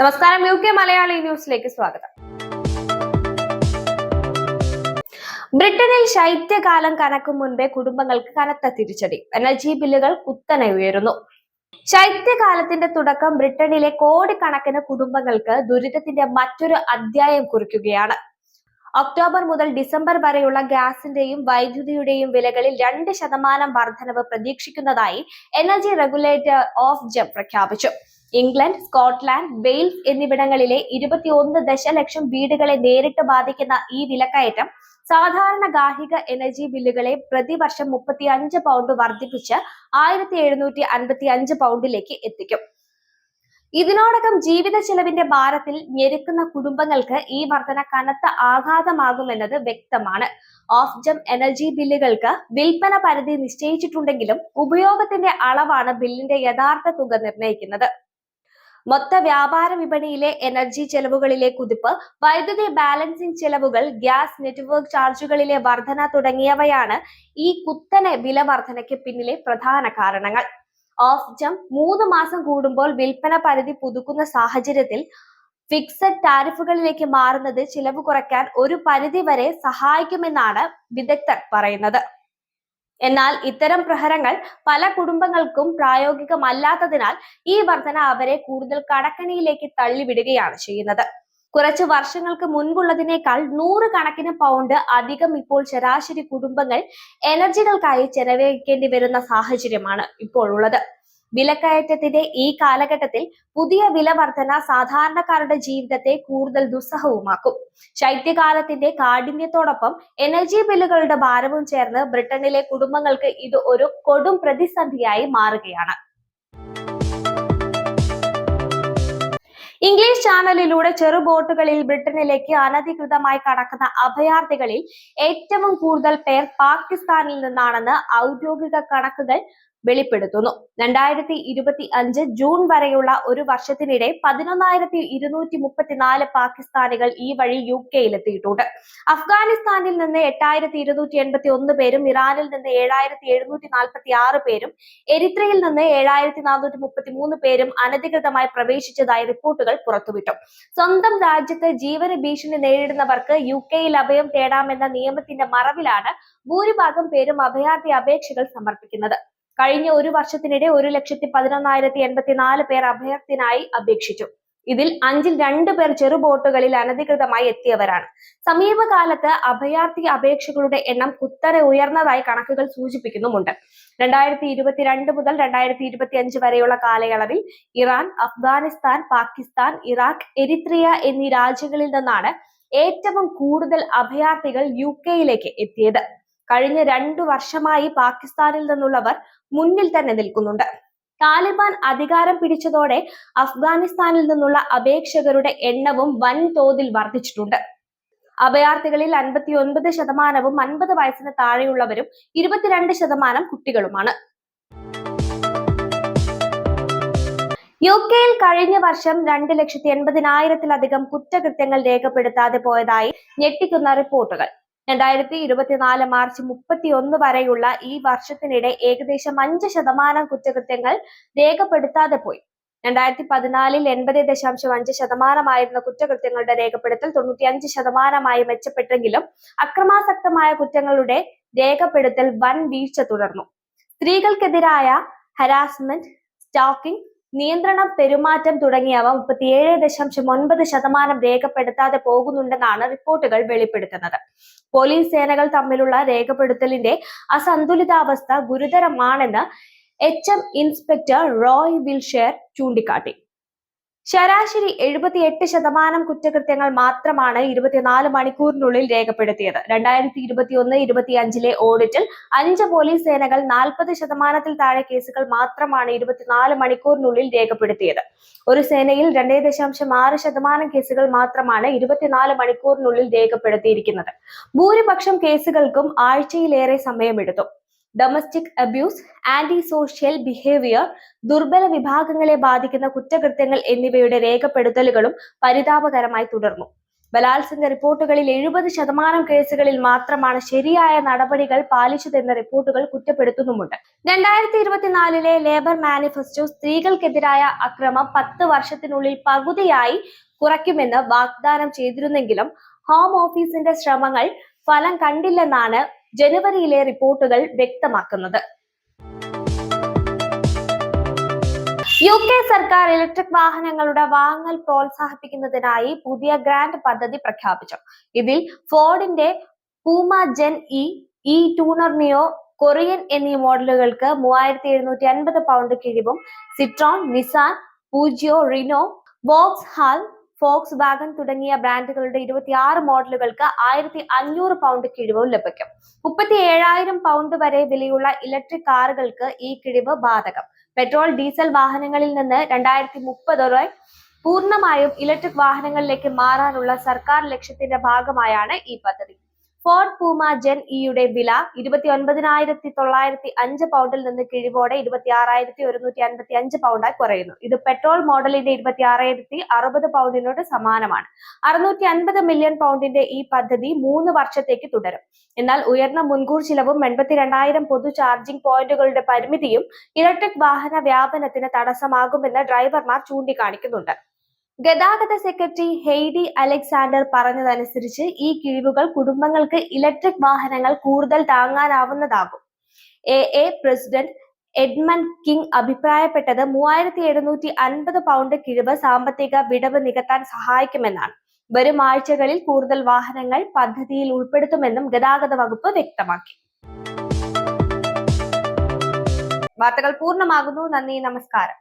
നമസ്കാരം U K Malayali ന്യൂസിലേക്ക് സ്വാഗതം. ബ്രിട്ടനിൽ ശൈത്യകാലം കനക്കും മുൻപേ കുടുംബങ്ങൾക്ക് കനത്ത തിരിച്ചടി. എനർജി ബില്ലുകൾ കുത്തനെ ഉയരുന്നു. ശൈത്യകാലത്തിന്റെ തുടക്കം ബ്രിട്ടനിലെ കോടിക്കണക്കിന് കുടുംബങ്ങൾക്ക് ദുരിതത്തിന്റെ മറ്റൊരു അധ്യായം കുറിക്കുകയാണ്. ഒക്ടോബർ മുതൽ ഡിസംബർ വരെയുള്ള ഗ്യാസിന്റെയും വൈദ്യുതിയുടെയും വിലകളിൽ രണ്ട് ശതമാനം വർധനവ് പ്രതീക്ഷിക്കുന്നതായി എനർജി റെഗുലേറ്റർ ഓഫ് ജം പ്രഖ്യാപിച്ചു. ഇംഗ്ലണ്ട് സ്കോട്ട്ലാൻഡ് വെയിൽസ് എന്നിവിടങ്ങളിലെ ഇരുപത്തിയൊന്ന് ദശലക്ഷം വീടുകളെ നേരിട്ട് ബാധിക്കുന്ന ഈ വിലക്കയറ്റം സാധാരണ ഗാർഹിക എനർജി ബില്ലുകളെ പ്രതിവർഷം മുപ്പത്തി അഞ്ച് പൗണ്ട് വർദ്ധിപ്പിച്ച് ആയിരത്തി എഴുന്നൂറ്റി അൻപത്തി അഞ്ച് പൗണ്ടിലേക്ക് എത്തിക്കും. ഇതിനോടകം ജീവിത ചെലവിന്റെ ഭാരത്തിൽ ഞെരുക്കുന്ന കുടുംബങ്ങൾക്ക് ഈ വർധന കനത്ത ആഘാതമാകുമെന്നത് വ്യക്തമാണ്. ഓഫ് ജം എനർജി ബില്ലുകൾക്ക് വിൽപ്പന പരിധി നിശ്ചയിച്ചിട്ടുണ്ടെങ്കിലും ഉപയോഗത്തിന്റെ അളവാണ് ബില്ലിന്റെ യഥാർത്ഥ തുക നിർണയിക്കുന്നത്. മൊത്ത വ്യാപാര വിപണിയിലെ എനർജി ചെലവുകളിലെ കുതിപ്പ് വൈദ്യുതി ബാലൻസിംഗ് ചെലവുകൾ ഗ്യാസ് നെറ്റ്വർക്ക് ചാർജുകളിലെ വർധന തുടങ്ങിയവയാണ് ഈ കുത്തനെ വില വർധനയ്ക്ക് പിന്നിലെ പ്രധാന കാരണങ്ങൾ. ഓഫ് ജം മൂന്ന് മാസം കൂടുമ്പോൾ വിൽപ്പന പരിധി പുതുക്കുന്ന സാഹചര്യത്തിൽ ഫിക്സഡ് ടാരിഫുകളിലേക്ക് മാറുന്നത് ചിലവ് കുറയ്ക്കാൻ ഒരു പരിധി വരെ സഹായിക്കുമെന്നാണ് വിദഗ്ധർ പറയുന്നത്. എന്നാൽ ഇത്തരം പ്രഹരങ്ങൾ പല കുടുംബങ്ങൾക്കും പ്രായോഗികമല്ലാത്തതിനാൽ ഈ വർധന അവരെ കൂടുതൽ കടക്കണിയിലേക്ക് തള്ളിവിടുകയാണ് ചെയ്യുന്നത്. കുറച്ച് വർഷങ്ങൾക്ക് മുൻപുള്ളതിനേക്കാൾ നൂറ് കണക്കിന് പൗണ്ട് അധികം ഇപ്പോൾ ശരാശരി കുടുംബങ്ങൾ എനർജികൾക്കായി ചെലവഴിക്കേണ്ടി വരുന്ന സാഹചര്യമാണ് ഇപ്പോൾ ഉള്ളത് വിലക്കയറ്റത്തിന്റെ ഈ കാലഘട്ടത്തിൽ പുതിയ വില വർധന സാധാരണക്കാരുടെ ജീവിതത്തെ കൂടുതൽ ദുസ്സഹവുമാക്കും. ശൈത്യകാലത്തിന്റെ കാഠിന്യത്തോടൊപ്പം എനർജി ബില്ലുകളുടെ ഭാരവും ചേർന്ന് ബ്രിട്ടനിലെ കുടുംബങ്ങൾക്ക് ഇത് ഒരു കൊടും പ്രതിസന്ധിയായി മാറുകയാണ്. ഇംഗ്ലീഷ് ചാനലിലൂടെ ചെറു ബോട്ടുകളിൽ ബ്രിട്ടനിലേക്ക് അനധികൃതമായി കടക്കുന്ന അഭയാർത്ഥികളിൽ ഏറ്റവും കൂടുതൽ പേർ പാകിസ്ഥാനിൽ നിന്നാണെന്ന് ഔദ്യോഗിക കണക്കുകൾ വെളിപ്പെടുത്തുന്നു. രണ്ടായിരത്തി ഇരുപത്തി അഞ്ച് ജൂൺ വരെയുള്ള ഒരു വർഷത്തിനിടെ പതിനൊന്നായിരത്തി ഇരുന്നൂറ്റി മുപ്പത്തിനാല് പാകിസ്ഥാനികൾ ഈ വഴി യു കെയിലെത്തിയിട്ടുണ്ട്. അഫ്ഗാനിസ്ഥാനിൽ നിന്ന് എട്ടായിരത്തി ഇരുന്നൂറ്റി എൺപത്തി ഒന്ന് പേരും ഇറാനിൽ നിന്ന് ഏഴായിരത്തി എഴുന്നൂറ്റി നാൽപ്പത്തി ആറ് പേരും എരിത്രയിൽ നിന്ന് ഏഴായിരത്തി നാനൂറ്റി മുപ്പത്തി മൂന്ന് പേരും അനധികൃതമായി പ്രവേശിച്ചതായി റിപ്പോർട്ടുകൾ പുറത്തുവിട്ടു. സ്വന്തം രാജ്യത്ത് ജീവന ഭീഷണി നേരിടുന്നവർക്ക് യു കെയിൽ അഭയം തേടാമെന്ന നിയമത്തിന്റെ മറവിലാണ് ഭൂരിഭാഗം പേരും അഭയാർത്ഥി അപേക്ഷകൾ സമർപ്പിക്കുന്നത്. കഴിഞ്ഞ ഒരു വർഷത്തിനിടെ ഒരു ലക്ഷത്തി പതിനൊന്നായിരത്തി എൺപത്തിനാല് പേർ അഭയത്തിനായി അപേക്ഷിച്ചു. ഇതിൽ അഞ്ചിൽ രണ്ട് പേർ ചെറുബോട്ടുകളിൽ അനധികൃതമായി എത്തിയവരാണ്. സമീപകാലത്ത് അഭയാർത്ഥി അപേക്ഷകളുടെ എണ്ണം കുത്തനെ ഉയർന്നതായി കണക്കുകൾ സൂചിപ്പിക്കുന്നുമുണ്ട്. രണ്ടായിരത്തി ഇരുപത്തിരണ്ട് മുതൽ രണ്ടായിരത്തി ഇരുപത്തി അഞ്ച് വരെയുള്ള കാലയളവിൽ Iran Afghanistan Pakistan Iraq Eritrea എന്നീ രാജ്യങ്ങളിൽ നിന്നാണ് ഏറ്റവും കൂടുതൽ അഭയാർത്ഥികൾ യു കെയിലേക്ക് എത്തിയത്. കഴിഞ്ഞ രണ്ടു വർഷമായി പാകിസ്ഥാനിൽ നിന്നുള്ളവർ മുന്നിൽ തന്നെ നിൽക്കുന്നുണ്ട്. താലിബാൻ അധികാരം പിടിച്ചതോടെ അഫ്ഗാനിസ്ഥാനിൽ നിന്നുള്ള അപേക്ഷകരുടെ എണ്ണവും വൻതോതിൽ വർദ്ധിച്ചിട്ടുണ്ട്. അഭയാർത്ഥികളിൽ അൻപത്തി ഒൻപത് ശതമാനവും അൻപത് വയസ്സിന് താഴെയുള്ളവരും ഇരുപത്തിരണ്ട് ശതമാനം കുട്ടികളുമാണ്. യു കെയിൽ കഴിഞ്ഞ വർഷം രണ്ട് ലക്ഷത്തി എൺപതിനായിരത്തിലധികം കുറ്റകൃത്യങ്ങൾ രേഖപ്പെടുത്താതെ പോയതായി ഞെട്ടിക്കുന്ന റിപ്പോർട്ടുകൾ. രണ്ടായിരത്തി ഇരുപത്തിനാല് മാർച്ച് മുപ്പത്തി ഒന്ന് വരെയുള്ള ഈ വർഷത്തിനിടെ ഏകദേശം അഞ്ച് ശതമാനം കുറ്റകൃത്യങ്ങൾ രേഖപ്പെടുത്താതെ പോയി. രണ്ടായിരത്തി പതിനാലിൽ എൺപത് ദശാംശം അഞ്ച് ശതമാനമായിരുന്ന കുറ്റകൃത്യങ്ങളുടെ രേഖപ്പെടുത്തൽ തൊണ്ണൂറ്റി അഞ്ച് ശതമാനമായി മെച്ചപ്പെട്ടെങ്കിലും അക്രമാസക്തമായ കുറ്റങ്ങളുടെ രേഖപ്പെടുത്തൽ വൻ വീഴ്ച തുടർന്നു. സ്ത്രീകൾക്കെതിരായ ഹരാസ്മെന്റ് സ്റ്റോക്കിംഗ് നിയന്ത്രണം പെരുമാറ്റം തുടങ്ങിയവ മുപ്പത്തിയേഴ് ദശാംശം ഒൻപത് ശതമാനം രേഖപ്പെടുത്താതെ പോകുന്നുണ്ടെന്നാണ് റിപ്പോർട്ടുകൾ വെളിപ്പെടുത്തുന്നത്. പോലീസ് സേനകൾ തമ്മിലുള്ള രേഖപ്പെടുത്തലിന്റെ അസന്തുലിതാവസ്ഥ ഗുരുതരമാണെന്ന് H M inspector Roy Wilshire ചൂണ്ടിക്കാട്ടി. ശരാശരി എഴുപത്തിയെട്ട് ശതമാനം കുറ്റകൃത്യങ്ങൾ മാത്രമാണ് ഇരുപത്തിനാല് മണിക്കൂറിനുള്ളിൽ രേഖപ്പെടുത്തിയത്. രണ്ടായിരത്തി ഇരുപത്തി ഒന്ന് ഇരുപത്തി അഞ്ചിലെ ഓഡിറ്റിൽ അഞ്ച് പോലീസ് സേനകൾ നാൽപ്പത് ശതമാനത്തിൽ താഴെ കേസുകൾ മാത്രമാണ് ഇരുപത്തിനാല് മണിക്കൂറിനുള്ളിൽ രേഖപ്പെടുത്തിയത്. ഒരു സേനയിൽ രണ്ടേ ദശാംശം ആറ് ശതമാനം കേസുകൾ മാത്രമാണ് ഇരുപത്തിനാല് മണിക്കൂറിനുള്ളിൽ രേഖപ്പെടുത്തിയിരിക്കുന്നത്. ഭൂരിപക്ഷം കേസുകൾക്കും ആഴ്ചയിലേറെ സമയമെടുത്തു. Domestic abuse anti social behaviour ദുർബല വിഭാഗങ്ങളെ ബാധിക്കുന്ന കുറ്റകൃത്യങ്ങൾ എന്നിവയുടെ രേഖപ്പെടുത്തലുകളും പരിതാപകരമായി തുടർന്നു. ബലാത്സംഗ റിപ്പോർട്ടുകളിൽ എഴുപത് ശതമാനം കേസുകളിൽ മാത്രമാണ് ശരിയായ നടപടികൾ പാലിച്ചതെന്ന റിപ്പോർട്ടുകൾ കുറ്റപ്പെടുത്തുന്നുമുണ്ട്. രണ്ടായിരത്തി ഇരുപത്തിനാലിലെ ലേബർ മാനിഫെസ്റ്റോ സ്ത്രീകൾക്കെതിരായ അക്രമം പത്ത് വർഷത്തിനുള്ളിൽ പകുതിയായി കുറയ്ക്കുമെന്ന് വാഗ്ദാനം ചെയ്തിരുന്നെങ്കിലും ഹോം ഓഫീസിന്റെ ശ്രമങ്ങൾ ഫലം കണ്ടില്ലെന്നാണ് ജനുവരിയിലെ റിപ്പോർട്ടുകൾ വ്യക്തമാക്കുന്നത്. യു കെ സർക്കാർ ഇലക്ട്രിക് വാഹനങ്ങളുടെ വാങ്ങൽ പ്രോത്സാഹിപ്പിക്കുന്നതിനായി പുതിയ ഗ്രാൻഡ് പദ്ധതി പ്രഖ്യാപിച്ചു. ഇതിൽ ഫോർഡിന്റെ Puma Gen E E Tourneo Courier എന്നീ മോഡലുകൾക്ക് മൂവായിരത്തി എഴുന്നൂറ്റി അൻപത് pound കിഴിവും Citroen Nissan Peugeot Renault Vauxhall Volkswagen തുടങ്ങിയ ബ്രാൻഡുകളുടെ ഇരുപത്തിയാറ് മോഡലുകൾക്ക് ആയിരത്തി അഞ്ഞൂറ് പൗണ്ട് കിഴിവും ലഭിക്കും. മുപ്പത്തി ഏഴായിരം പൗണ്ട് വരെ വിലയുള്ള ഇലക്ട്രിക് കാറുകൾക്ക് ഈ കിഴിവ് ബാധകം. പെട്രോൾ ഡീസൽ വാഹനങ്ങളിൽ നിന്ന് രണ്ടായിരത്തി മുപ്പതോടെ പൂർണമായും ഇലക്ട്രിക് വാഹനങ്ങളിലേക്ക് മാറാനുള്ള സർക്കാർ ലക്ഷ്യത്തിന്റെ ഭാഗമായാണ് ഈ പദ്ധതി. ഫോർഡ് പൂമ ജെൻ ഇയുടെ വില ഇരുപത്തി ഒൻപതിനായിരത്തി തൊള്ളായിരത്തി അഞ്ച് പൗണ്ടിൽ നിന്ന് കിഴിവോടെ ഇരുപത്തി ആറായിരത്തി ഒരുന്നൂറ്റി അൻപത്തി അഞ്ച് പൗണ്ടായി കുറയുന്നു. ഇത് പെട്രോൾ മോഡലിന്റെ ഇരുപത്തി ആറായിരത്തി അറുപത് പൗണ്ടിനോട് സമാനമാണ്. അറുന്നൂറ്റി അൻപത് മില്യൺ പൗണ്ടിന്റെ ഈ പദ്ധതി മൂന്ന് വർഷത്തേക്ക് തുടരും. എന്നാൽ ഉയർന്ന മുൻകൂർ ചിലവും എൺപത്തിരണ്ടായിരം പൊതു ചാർജിംഗ് പോയിന്റുകളുടെ പരിമിതിയും ഇലക്ട്രിക് വാഹന വ്യാപനത്തിന് തടസ്സമാകുമെന്ന് ഡ്രൈവർമാർ ചൂണ്ടിക്കാണിക്കുന്നുണ്ട്. ഗതാഗത സെക്രട്ടറി ഹെയ്ഡി അലക്സാണ്ടർ പറഞ്ഞതനുസരിച്ച് ഈ കിഴിവുകൾ കുടുംബങ്ങൾക്ക് ഇലക്ട്രിക് വാഹനങ്ങൾ കൂടുതൽ താങ്ങാനാവുന്നതാകും. A A president Edmund King അഭിപ്രായപ്പെട്ടത് മൂവായിരത്തി എഴുന്നൂറ്റി അൻപത് പൗണ്ട് കിഴിവ് സാമ്പത്തിക വിടവ് നികത്താൻ സഹായിക്കുമെന്നാണ്. വരും ആഴ്ചകളിൽ കൂടുതൽ വാഹനങ്ങൾ പദ്ധതിയിൽ ഉൾപ്പെടുത്തുമെന്നും ഗതാഗത വകുപ്പ് വ്യക്തമാക്കി. വാർത്തകൾ പൂർണമാകുന്നു. നന്ദി നമസ്കാരം.